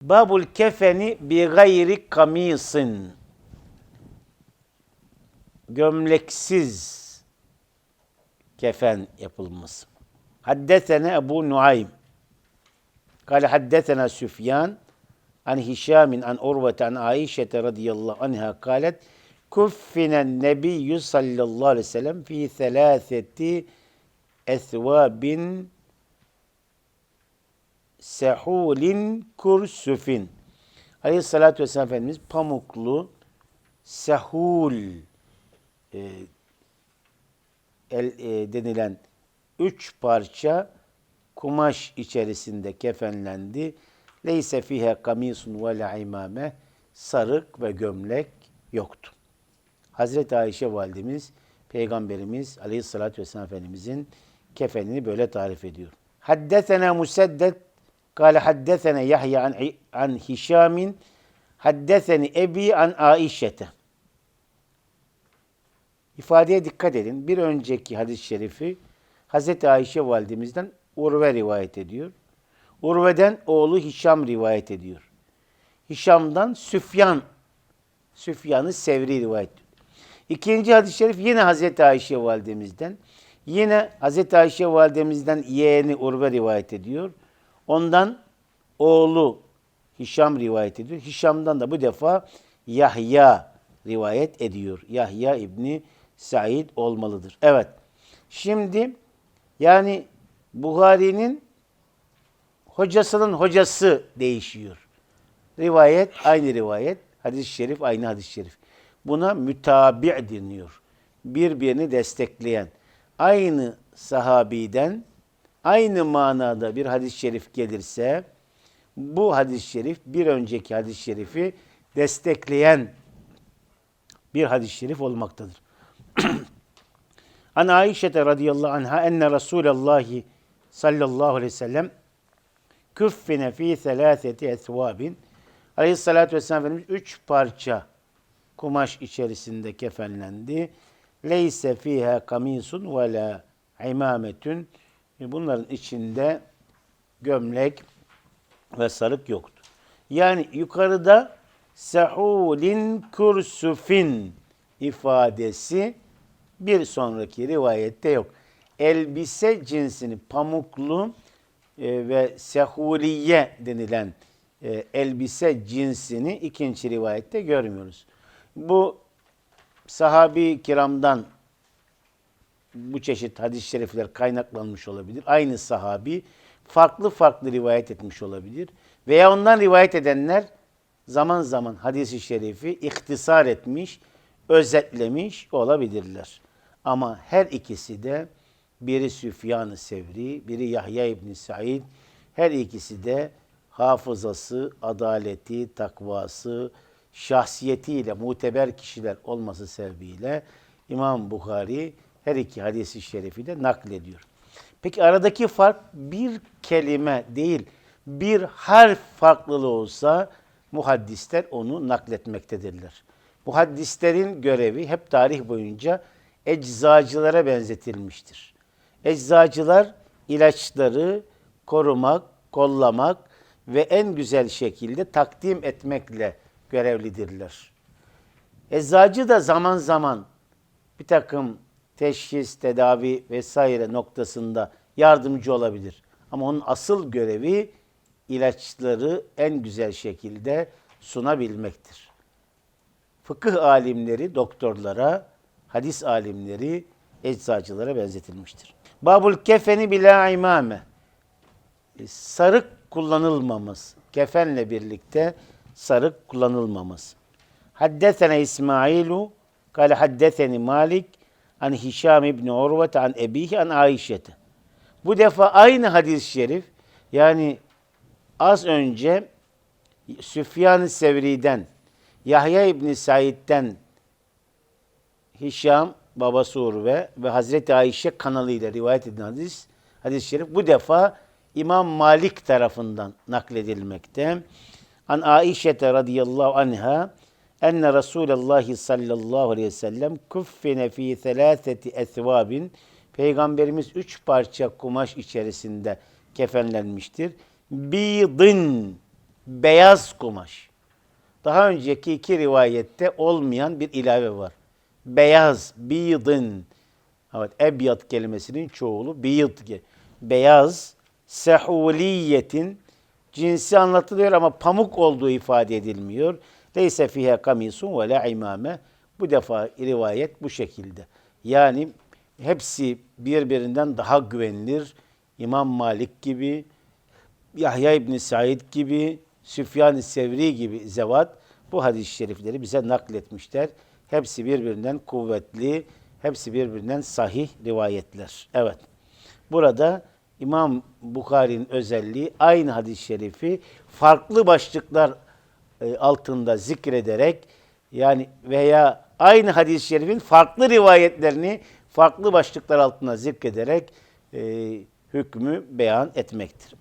Babul kefeni bi gayri kamisin. Gömleksiz kefen yapılması. Haddesene Ebu Nuaym. Kale haddesena Süfyan an Hişamin an Urvete an Aişe radıyallahu anha kalet kuffinen nebiyyü sallallahu aleyhi ve sellem fi selâseti esvabin sehulin kursufin. Aleyhissalatü vesselam Efendimiz pamuklu sehul e, el, e, denilen üç parça kumaş içerisinde kefenlendi. Leyse fihe kamisun ve la imame sarık ve gömlek yoktu. Hazreti Ayşe validemiz Peygamberimiz Aleyhisselatü Vesselam Efendimizin kefenini böyle tarif ediyor. Haddesena Museddet kâle haddesena Yahya an, an Hişamin haddeseni Ebi an Aişete. İfadeye dikkat edin. Bir önceki hadis-i şerifi Hazreti Ayşe validemizden Urve rivayet ediyor. Urve'den oğlu Hişam rivayet ediyor. Hişam'dan Süfyan, Süfyan'ı Sevri rivayet ediyor. İkinci hadis-i şerif yine Hazreti Ayşe validemizden. Yine Hazreti Ayşe validemizden yeğeni Urve rivayet ediyor. Ondan oğlu Hişam rivayet ediyor. Hişam'dan da bu defa Yahya rivayet ediyor. Yahya İbni Said olmalıdır. Evet. Şimdi yani Buhari'nin hocasının hocası değişiyor. Rivayet aynı rivayet, hadis-i şerif aynı hadis-i şerif. Buna mütabi deniyor. Birbirini destekleyen. Aynı sahabiden aynı manada bir hadis-i şerif gelirse bu hadis-i şerif bir önceki hadis-i şerifi destekleyen bir hadis-i şerif olmaktadır. An Aişe radıyallahu anha enne Resulallah sallallahu aleyhi ve sellem küffine fi selâseti esvâbin Aleyhissalatü vesselam Efendimiz üç parça kumaş içerisinde kefenlendi. Leyse fiha kamisun ve la imametün. Bunların içinde gömlek ve sarık yoktu. Yani yukarıda sehulin kursufin ifadesi bir sonraki rivayette yok. Elbise cinsini pamuklu e, ve sehuliye denilen e, elbise cinsini ikinci rivayette görmüyoruz. Bu sahabi kiramdan bu çeşit hadis-i şerifler kaynaklanmış olabilir. Aynı sahabi farklı farklı rivayet etmiş olabilir. Veya ondan rivayet edenler zaman zaman hadisi şerifi ihtisar etmiş, özetlemiş olabilirler. Ama her ikisi de biri Süfyan-ı Sevri, biri Yahya İbni Said, her ikisi de hafızası, adaleti, takvası, şahsiyetiyle muteber kişiler olması sebebiyle İmam Bukhari her iki hadisi şerifi de naklediyor. Peki aradaki fark bir kelime değil, bir harf farklılığı olsa muhaddisler onu nakletmektedirler. Muhaddislerin görevi hep tarih boyunca eczacılara benzetilmiştir. Eczacılar ilaçları korumak, kollamak ve en güzel şekilde takdim etmekle görevlidirler. Eczacı da zaman zaman bir takım teşhis, tedavi vesaire noktasında yardımcı olabilir. Ama onun asıl görevi ilaçları en güzel şekilde sunabilmektir. Fıkıh alimleri doktorlara, hadis alimleri eczacılara benzetilmiştir. Babul kefeni bila imame. Sarık kullanılmaması. Kefenle birlikte sarık kullanılmaması. Haddesene İsmailu kale haddeseni Malik an Hişam İbni Urvet an Ebihi an Aişete. Bu defa aynı hadis-i şerif yani az önce Süfyan-ı Sevri'den Yahya İbni Said'den Hişam babası Urve ve Hazreti Ayşe kanalıyla rivayet edilen hadis, hadis-i şerif bu defa İmam Malik tarafından nakledilmekte. An Aişe radıyallahu anha enne Resulullah sallallahu aleyhi ve sellem kuffine fi selâseti esvabin Peygamberimiz üç parça kumaş içerisinde kefenlenmiştir. Bidin beyaz kumaş. Daha önceki iki rivayette olmayan bir ilave var. Beyaz, biyidin. Evet, ebyat kelimesinin çoğulu ge- Beyaz, sehuliyetin cinsi anlatılıyor ama pamuk olduğu ifade edilmiyor. Leyse fiha kamisun ve la imame. Bu defa rivayet bu şekilde. Yani hepsi birbirinden daha güvenilir. İmam Malik gibi, Yahya İbni Said gibi, Süfyan-ı Sevri gibi zevat bu hadis-i şerifleri bize nakletmişler. Hepsi birbirinden kuvvetli, hepsi birbirinden sahih rivayetler. Evet. Burada İmam Bukhari'nin özelliği aynı hadis-i şerifi farklı başlıklar e, altında zikrederek yani veya aynı hadis-i şerifin farklı rivayetlerini farklı başlıklar altında zikrederek e, hükmü beyan etmektir.